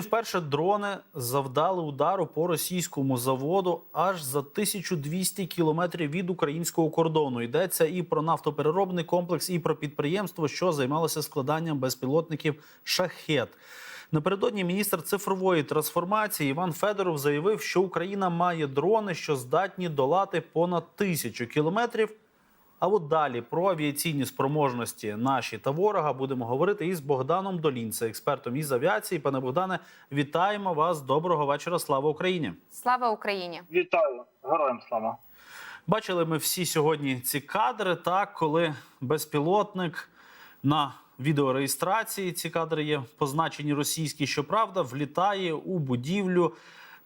не вперше дрони завдали удару по російському заводу аж за 1200 кілометрів від українського кордону. Йдеться і про нафтопереробний комплекс, і про підприємство, що займалося складанням безпілотників шахет. Напередодні міністр цифрової трансформації Іван Федоров заявив, що Україна має дрони, що здатні долати понад тисячу кілометрів. А от далі про авіаційні спроможності наші та ворога будемо говорити із Богданом Долінце, експертом із авіації. Пане Богдане, вітаємо вас. Доброго вечора. Слава Україні! Слава Україні! Вітаю, героям слава. Бачили ми всі сьогодні ці кадри, так коли безпілотник на відеореєстрації ці кадри є позначені російські, щоправда, влітає у будівлю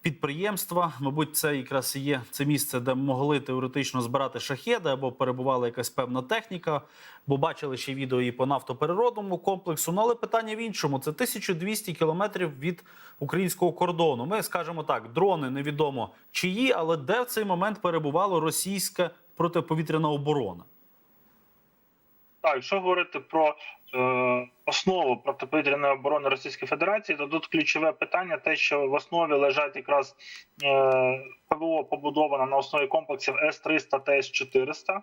підприємства. Мабуть, це якраз і є це місце, де могли теоретично збирати шахеди або перебувала якась певна техніка. Бо бачили ще відео і по нафтопереробному комплексу. Ну але питання в іншому: це 1200 кілометрів від українського кордону. Ми скажемо так: дрони невідомо чиї, але де в цей момент перебувала російська протиповітряна оборона. Так, якщо говорити про основу протиповітряної оборони Російської Федерації, то тут ключове питання: те, що в основі лежать якраз е, ПВО побудована на основі комплексів С-300 та С-400.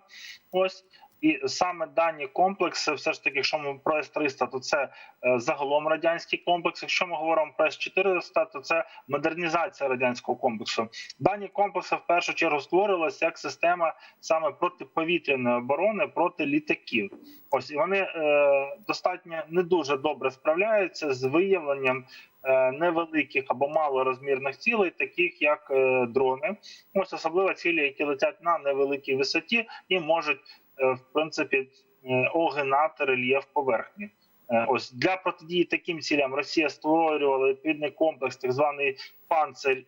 Ось. І саме дані комплекси, все ж таки, якщо ми про С-300, то це е, загалом радянський комплекс. Якщо ми говоримо про С-400, то це модернізація радянського комплексу. Дані комплекси в першу чергу створювалися як система саме протиповітряної оборони проти літаків. Ось і вони е, достатньо не дуже добре справляються з виявленням. е, Невеликих або малорозмірних цілей, таких як дрони, ось особливо цілі, які летять на невеликій висоті і можуть в принципі е, огинати рельєф поверхні. Е, Ось для протидії таким цілям Росія створювала відповідний комплекс, так званий панцирь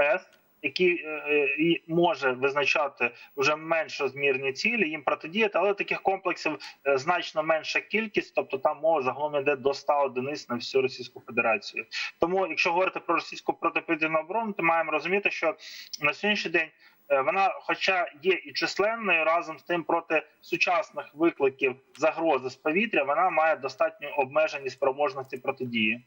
С, який е, е, і може визначати вже менш розмірні цілі, їм протидіяти, але таких комплексів е, значно менша кількість, тобто там мова загалом йде до 100 одиниць на всю Російську Федерацію. Тому, якщо говорити про російську протиповітряну оборону, то маємо розуміти, що на сьогоднішній день. Е, Вона, хоча є і численною, разом з тим проти сучасних викликів загрози з повітря, вона має достатньо обмежені спроможності протидії.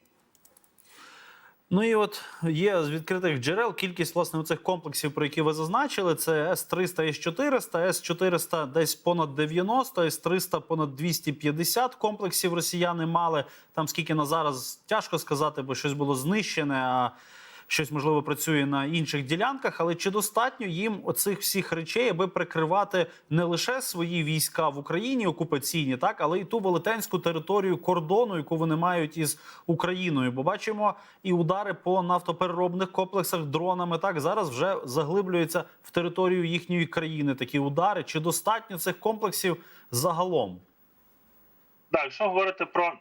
Ну і от є з відкритих джерел кількість власне цих комплексів, про які ви зазначили. Це С-300, С-400, С-400 десь понад 90, С-300 понад 250 комплексів росіяни мали. Там скільки на зараз тяжко сказати, бо щось було знищене, а щось можливо працює на інших ділянках. Але чи достатньо їм оцих всіх речей, аби прикривати не лише свої війська в Україні окупаційні, так але й ту велетенську територію кордону, яку вони мають із Україною? Бо бачимо і удари по нафтопереробних комплексах дронами. Так зараз вже заглиблюються в територію їхньої країни такі удари. Чи достатньо цих комплексів загалом? Так, якщо говорити про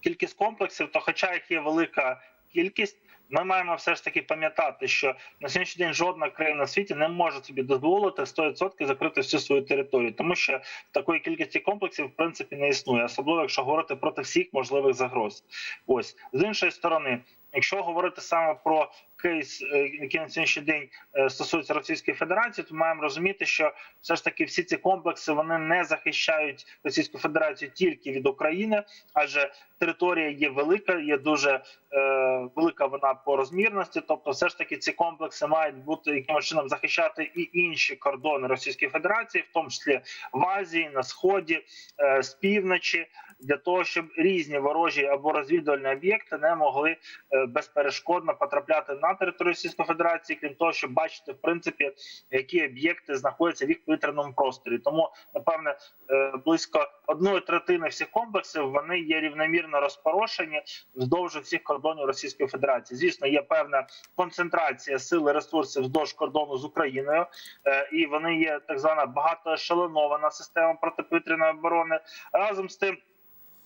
кількість комплексів, то хоча їх є велика кількість, ми маємо все ж таки пам'ятати, що на сьогоднішній день жодна країна в світі не може собі дозволити 100% закрити всю свою територію, тому що такої кількості комплексів в принципі не існує, особливо якщо говорити проти всіх можливих загроз. Ось з іншої сторони, якщо говорити саме про кейс, е, який на сьогоднішній день е, стосується Російської Федерації, то маємо розуміти, що все ж таки всі ці комплекси вони не захищають Російську Федерацію тільки від України, адже територія є велика, є дуже е, велика вона по розмірності. Тобто, все ж таки ці комплекси мають бути якимось чином захищати і інші кордони Російської Федерації, в тому числі в Азії, на сході, е, з півночі, для того, щоб різні ворожі або розвідувальні об'єкти не могли е, безперешкодно потрапляти на територію Російської Федерації, крім того, щоб бачити в принципі, які об'єкти знаходяться в їх повітряному просторі. Тому напевне е, близько одної третини всіх комплексів вони є рівномірно розпорошені вздовж всіх кордонів Російської Федерації. Звісно, є певна концентрація сил і ресурсів вздовж кордону з Україною, е, і вони є так звана багатоешелонована система протиповітряної оборони. Разом з тим.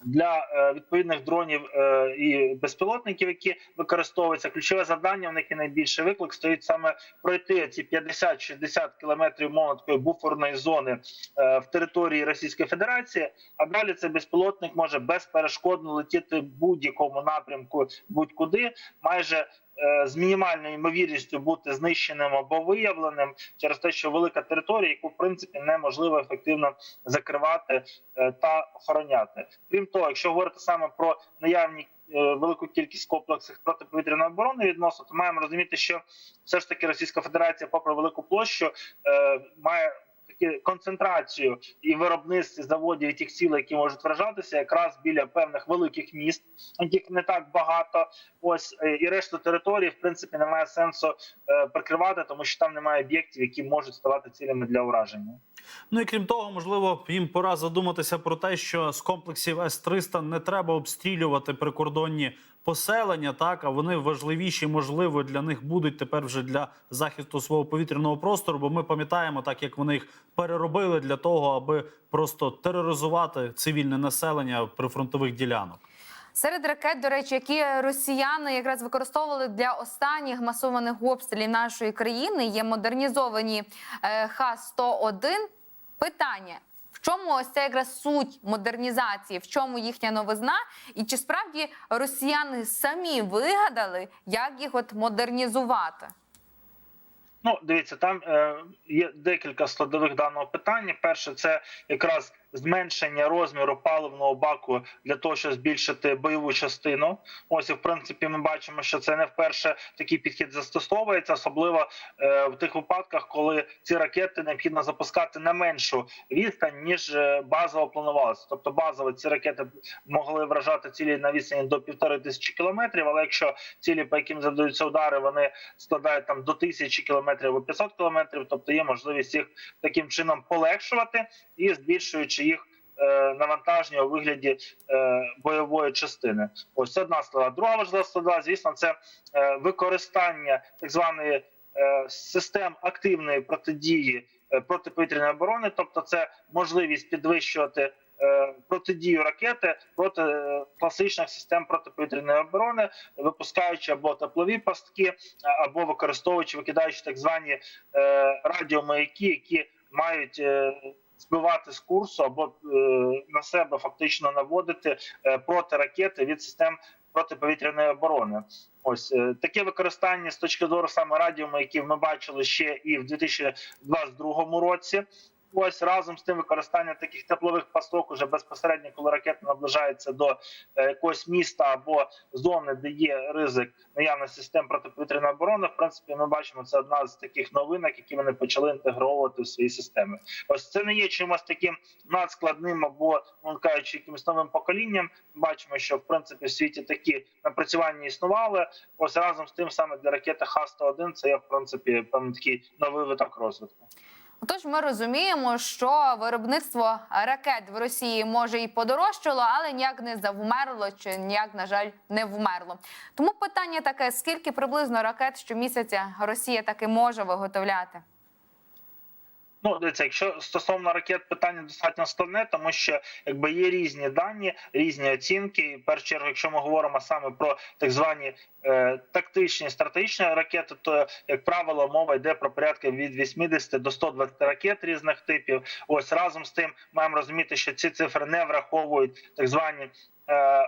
Для е, відповідних дронів е, і безпілотників, які використовуються, ключове завдання в них і найбільший виклик стоїть саме пройти ці 50-60 кілометрів мовно такої буферної зони е, в території Російської Федерації. А далі цей безпілотник може безперешкодно летіти в будь-якому напрямку, будь-куди, майже з мінімальною ймовірністю бути знищеним або виявленим через те, що велика територія, яку в принципі неможливо ефективно закривати е, та охороняти. Крім того, якщо говорити саме про наявні е, велику кількість комплексів протиповітряної оборони відносно, то маємо розуміти, що все ж таки Російська Федерація, попри велику площу, е, має концентрацію і виробництві заводів і тих цілей, які можуть вражатися, якраз біля певних великих міст, яких не так багато. Ось е, і решту території, в принципі, немає сенсу е, прикривати, тому що там немає об'єктів, які можуть ставати цілями для ураження. Ну і крім того, можливо, їм пора задуматися про те, що з комплексів С-300 не треба обстрілювати прикордонні поселення, так а вони важливіші, можливо, для них будуть тепер вже для захисту свого повітряного простору. Бо ми пам'ятаємо, так як вони їх переробили для того, аби просто тероризувати цивільне населення прифронтових ділянок. Серед ракет, до речі, які росіяни якраз використовували для останніх масованих обстрілів нашої країни, є модернізовані е, Х-101. Питання. Чому ось це якраз суть модернізації, в чому їхня новизна, і чи справді росіяни самі вигадали, як їх от модернізувати? Ну, дивіться, там е, є декілька складових даного питання. Перше, це якраз зменшення розміру паливного баку для того, щоб збільшити бойову частину. Ось і в принципі, ми бачимо, що це не вперше такий підхід застосовується, особливо е, в тих випадках, коли ці ракети необхідно запускати на меншу відстань ніж е, базово планувалося. Тобто, базово ці ракети могли вражати цілі на відстані до півтори тисячі кілометрів. Але якщо цілі, по яким завдаються удари, вони складають там до тисячі кілометрів або 500 кілометрів, тобто є можливість їх таким чином полегшувати і збільшуючи їх е, навантаження у вигляді е, бойової частини. Ось це одна складова. Друга важлива складова, звісно, це е, використання так званої систем активної протидії протиповітряної оборони, тобто це можливість підвищувати. Протидію ракети проти класичних систем протиповітряної оборони, випускаючи або теплові пастки, або використовуючи, викидаючи так звані радіомаяки, які мають збивати з курсу або е, на себе фактично наводити е, проти ракети від систем протиповітряної оборони. Ось е, таке використання з точки зору саме радіомаяків ми бачили ще і в 2022 році. Ось разом з тим використання таких теплових пасток уже безпосередньо, коли ракета наближається до е, якогось міста або зони, де є ризик наявності систем протиповітряної оборони. В принципі, ми бачимо це одна з таких новинок, які вони почали інтегровувати в свої системи. Ось це не є чимось таким надскладним або ну, кажучи, якимось новим поколінням. Бачимо, що в принципі в світі такі напрацювання існували. Ось разом з тим, саме для ракети Х-101 це є в принципі певний такий новий виток розвитку. Отож, ми розуміємо, що виробництво ракет в Росії може і подорожчало, але ніяк не завмерло чи ніяк, на жаль, не вмерло. Тому питання таке: скільки приблизно ракет щомісяця Росія таки може виготовляти? Ну, дивіться, якщо стосовно ракет, питання достатньо складне, тому що якби є різні дані, різні оцінки. В першу чергу, якщо ми говоримо саме про так звані е, тактичні стратегічні ракети, то як правило мова йде про порядки від 80 до 120 ракет різних типів. Ось разом з тим маємо розуміти, що ці цифри не враховують так звані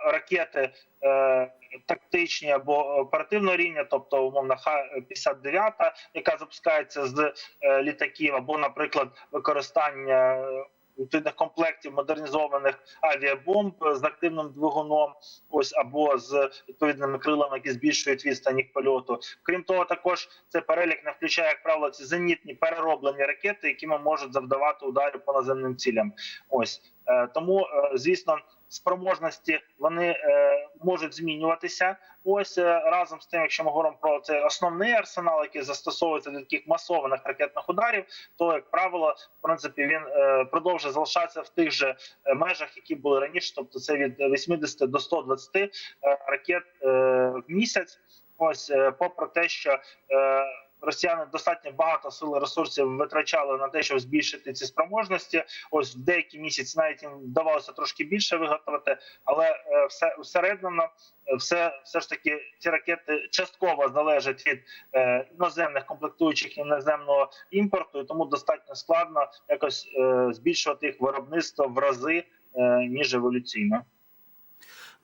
ракети. Е, Тактичні або оперативного рівня, тобто умовно Х-59, яка запускається з е, літаків, або, наприклад, використання е, відповідних комплектів модернізованих авіабомб з активним двигуном, ось або з відповідними крилами, які збільшують відстань їх польоту. Крім того, також цей перелік не включає, як правило, ці зенітні перероблені ракети, якими можуть завдавати ударів по наземним цілям. Ось Е, тому, е, звісно, спроможності вони е, можуть змінюватися. Ось е, разом з тим, якщо ми говоримо про цей основний арсенал, який застосовується до таких масованих ракетних ударів, то як правило, в принципі, він е, продовжує залишатися в тих же межах, які були раніше, тобто це від 80 до 120 е, ракет в місяць. Ось попри те, що Росіяни достатньо багато сил і ресурсів витрачали на те, щоб збільшити ці спроможності. Ось в деякі місяці навіть їм вдавалося трошки більше виготовити, але е, все всередину е, все, все ж таки ці ракети частково залежать від е, іноземних комплектуючих іноземного імпорту, і тому достатньо складно якось е, збільшувати їх виробництво в рази е, ніж еволюційно.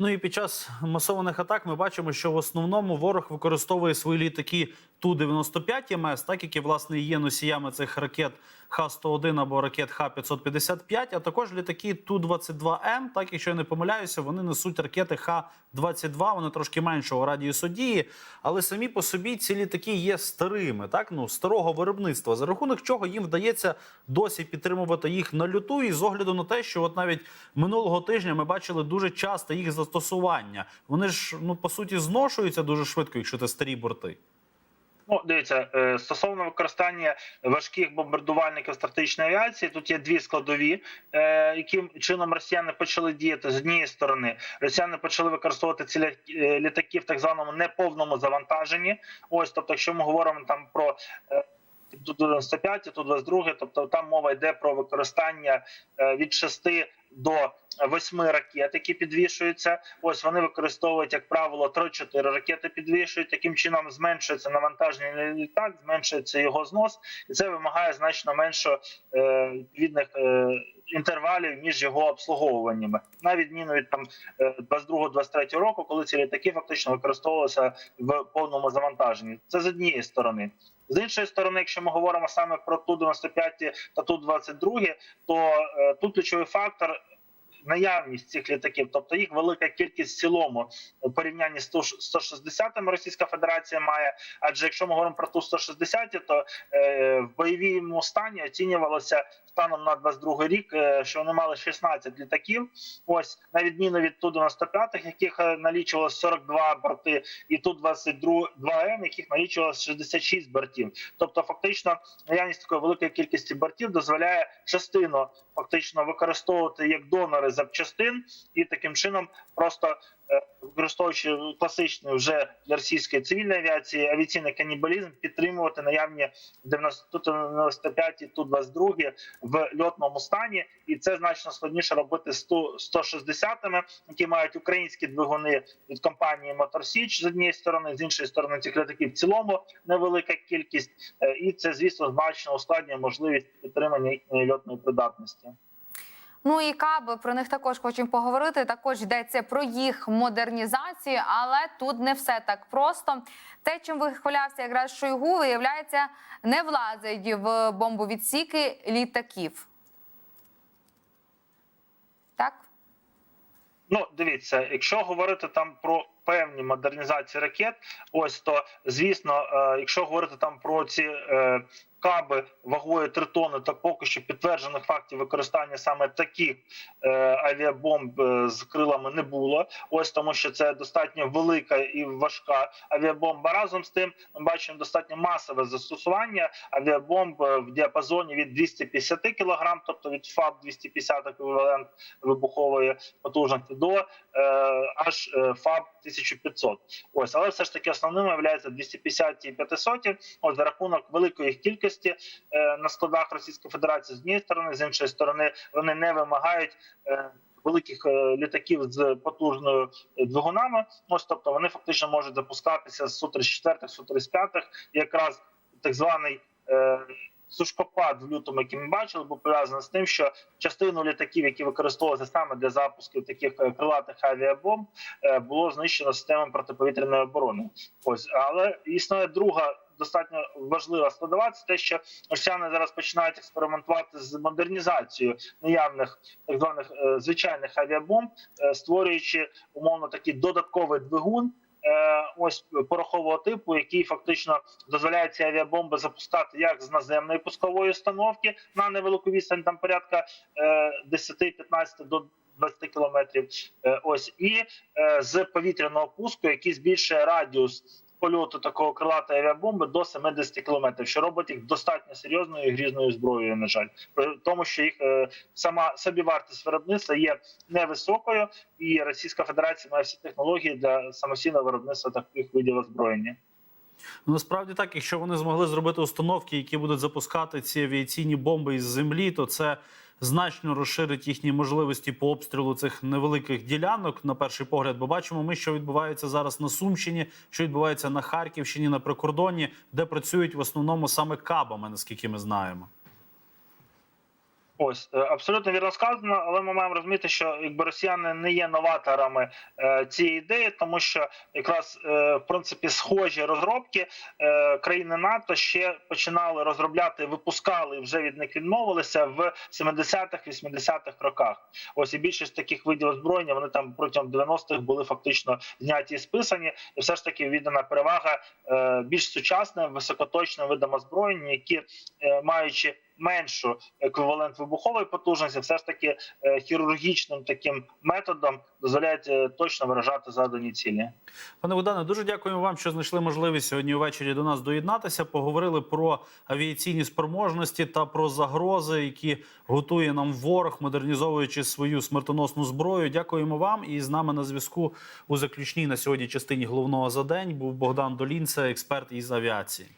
Ну і під час масованих атак ми бачимо, що в основному ворог використовує свої літаки Ту-95 МС, так які власне є носіями цих ракет Х-101 або ракет Х-555, а також літаки Ту-22М, так якщо я не помиляюся, вони несуть ракети Х-22, вони трошки меншого радіусу дії, але самі по собі ці літаки є старими, так ну старого виробництва, за рахунок чого їм вдається досі підтримувати їх на люту, і з огляду на те, що от навіть минулого тижня ми бачили дуже часто їх застосування. Вони ж ну по суті зношуються дуже швидко, якщо це старі борти. Ну, дивіться, е, стосовно використання важких бомбардувальників стратегічної авіації, тут є дві складові, е, яким чином росіяни почали діяти з однієї сторони. Росіяни почали використовувати ці е, літаки в так званому неповному завантаженні. Ось, тобто, якщо ми говоримо там про е, Ту-95, Ту-22, тобто там мова йде про використання від 6 до 8 ракет, які підвішуються. Ось вони використовують, як правило, 3-4 ракети підвішують. Таким чином зменшується навантаження на літак, зменшується його знос, і це вимагає значно менше е, відповідних е, інтервалів між його обслуговуваннями. На відміну від там е, 22-23 року, коли ці літаки фактично використовувалися в повному завантаженні. Це з однієї сторони. З іншої сторони, якщо ми говоримо саме про Ту-95 та Ту-22, то е, тут ключовий фактор наявність цих літаків, тобто їх велика кількість в цілому у порівнянні з 160-ми Російська Федерація має. Адже якщо ми говоримо про ту 160, то е, в бойовому стані оцінювалося станом на 22 рік, е, що вони мали 16 літаків. Ось на відміну від ту 95 яких е, налічувалось 42 борти, і ту 22 2М, яких налічувалось 66 бортів. Тобто, фактично, наявність такої великої кількості бортів дозволяє частину фактично використовувати як донори запчастин, і таким чином просто використовуючи класичний вже для російської цивільної авіації авіаційний канібалізм, підтримувати наявні 95 і ту 22 в льотному стані, і це значно складніше робити з ту 160-ми, які мають українські двигуни від компанії Моторсіч з однієї сторони, з іншої сторони цих літаків в цілому невелика кількість, е, і це звісно значно ускладнює можливість підтримання їхньої льотної придатності. Ну і каби про них також хочемо поговорити. Також йдеться про їх модернізацію, але тут не все так просто. Те, чим вихвалявся якраз Шойгу, виявляється, не влазить в бомбовідсіки літаків. Так? Ну, дивіться, якщо говорити там про певні модернізації ракет, ось то звісно, е, якщо говорити там про ці е, каби вагою 3 тонни, то поки що підтверджених фактів використання саме таких е, авіабомб з крилами не було. Ось тому, що це достатньо велика і важка авіабомба. Разом з тим, ми бачимо достатньо масове застосування авіабомб в діапазоні від 250 кг, тобто від ФАБ 250 еквівалент вибухової потужності до аж ФАБ 1500. Ось, але все ж таки основними являються 250 і 500. Ось за рахунок великої їх кількості е, на складах Російської Федерації з однієї сторони, з іншої сторони, вони не вимагають. Е, Великих е, літаків з потужною двигунами, ось тобто вони фактично можуть запускатися з су 34 су 35 якраз так званий сушкопад в лютому, який ми бачили, був пов'язаний з тим, що частину літаків, які використовувалися саме для запусків таких е, крилатих авіабомб, е, було знищено системами протиповітряної оборони. Ось але існує друга. Достатньо важлива складова це те, що росіяни зараз починають експериментувати з модернізацією наявних так званих е, звичайних авіабомб, створюючи умовно такий додатковий двигун. Е, Ось порохового типу, який фактично дозволяє ці авіабомби запускати як з наземної пускової установки на невелику відстань, там порядка е, 10-15 до 20 кілометрів. Е, Ось і е, з повітряного пуску, який збільшує радіус польоту такого крилатої авіабомби до 70 кілометрів, що робить їх достатньо серйозною і грізною зброєю. На жаль, при тому, що їх е, сама собівартість виробництва є невисокою, і Російська Федерація має всі технології для самостійного виробництва таких видів озброєння. Ну, Насправді так, якщо вони змогли зробити установки, які будуть запускати ці авіаційні бомби із землі, то це значно розширить їхні можливості по обстрілу цих невеликих ділянок. На перший погляд, бо бачимо, ми що відбувається зараз на Сумщині, що відбувається на Харківщині, на прикордонні, де працюють в основному саме кабами, наскільки ми знаємо. Ось е, абсолютно вірно сказано, але ми маємо розуміти, що якби росіяни не є новаторами е, цієї ідеї, тому що якраз е, в принципі схожі розробки е, країни НАТО ще починали розробляти, випускали вже від них відмовилися в 70-х, 80-х роках. Ось і більшість таких видів озброєння вони там протягом 90-х були фактично зняті і списані, і все ж таки віддана перевага е, більш сучасним високоточним видам озброєння, які е, маючи меншу еквівалент вибухової потужності, все ж таки е, хірургічним таким методом дозволяють е, точно виражати задані цілі. Пане Богдане, дуже дякуємо вам, що знайшли можливість сьогодні ввечері до нас доєднатися. Поговорили про авіаційні спроможності та про загрози, які готує нам ворог, модернізовуючи свою смертоносну зброю. Дякуємо вам. І з нами на зв'язку у заключній на сьогодні частині головного за день був Богдан Долін, це експерт із авіації.